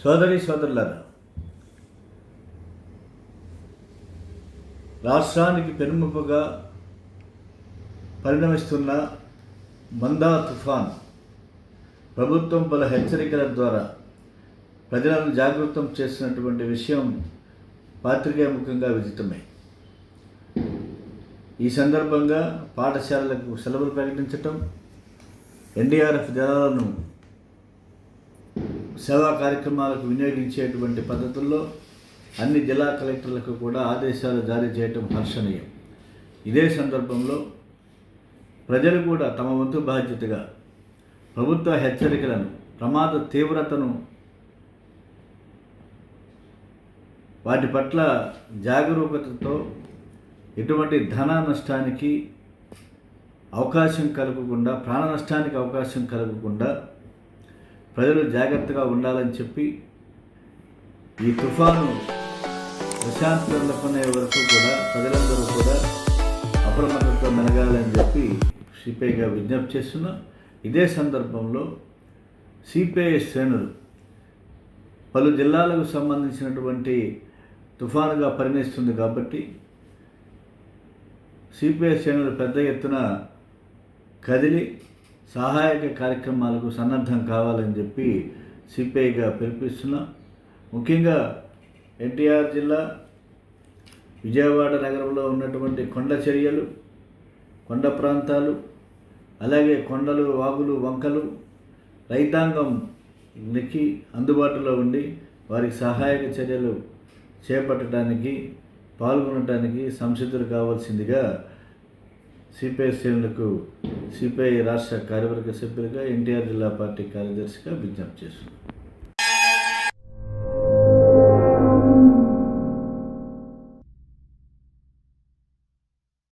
సోదరి సోదరులారా రాష్ట్రానికి పెనుముపగా పరిణమిస్తున్న మందా తుఫాన్ ప్రభుత్వం పలు హెచ్చరికల ద్వారా ప్రజలను జాగృతం చేసినటువంటి విషయం పాత్రికే ముఖ్యంగా విదితమే. ఈ సందర్భంగా పాఠశాలలకు సెలవులు ప్రకటించటం ఎన్డీఆర్ఎఫ్ జలాలను సేవా కార్యక్రమాలకు వినియోగించేటువంటి పద్ధతుల్లో అన్ని జిల్లా కలెక్టర్లకు కూడా ఆదేశాలు జారీ చేయటం హర్షణీయం. ఇదే సందర్భంలో ప్రజలు కూడా తమ వంతు బాధ్యతగా ప్రభుత్వ హెచ్చరికలను ప్రమాద తీవ్రతను వాటి పట్ల జాగరూకతతో ఎటువంటి ధన నష్టానికి అవకాశం కలగకుండా ప్రాణ నష్టానికి అవకాశం కలగకుండా ప్రజలు జాగ్రత్తగా ఉండాలని చెప్పి ఈ తుఫాను ప్రశాంతతలకునే వరకు కూడా ప్రజలందరూ కూడా అప్రమత్తతో మెలగాలని చెప్పి సిపిఐగా విజ్ఞప్తి చేస్తున్నా. ఇదే సందర్భంలో సిపిఐ శ్రేణులు పలు జిల్లాలకు సంబంధించినటువంటి తుఫానుగా పరిణిస్తుంది కాబట్టి సిపిఐ శ్రేణులు పెద్ద ఎత్తున కదిలి సహాయక కార్యక్రమాలకు సన్నద్ధం కావాలని చెప్పి సిపిఐగా పిలిపిస్తున్నాం ముఖ్యంగా ఎన్టీఆర్ జిల్లా విజయవాడ నగరంలో ఉన్నటువంటి కొండ చర్యలు కొండ ప్రాంతాలు అలాగే కొండలు వాగులు వంకలు రైతాంగం అందుబాటులో ఉండి వారికి సహాయక చర్యలు చేపట్టడానికి పాల్గొనడానికి సంసిద్ధులు కావాల్సిందిగా సిపిఐ శ్రేణులకు సిపిఐ రాష్ట్ర కార్యవర్గ సభ్యులుగా ఎన్టీఆర్ జిల్లా పార్టీ కార్యదర్శిగా విజ్ఞప్తి చేస్తున్నాను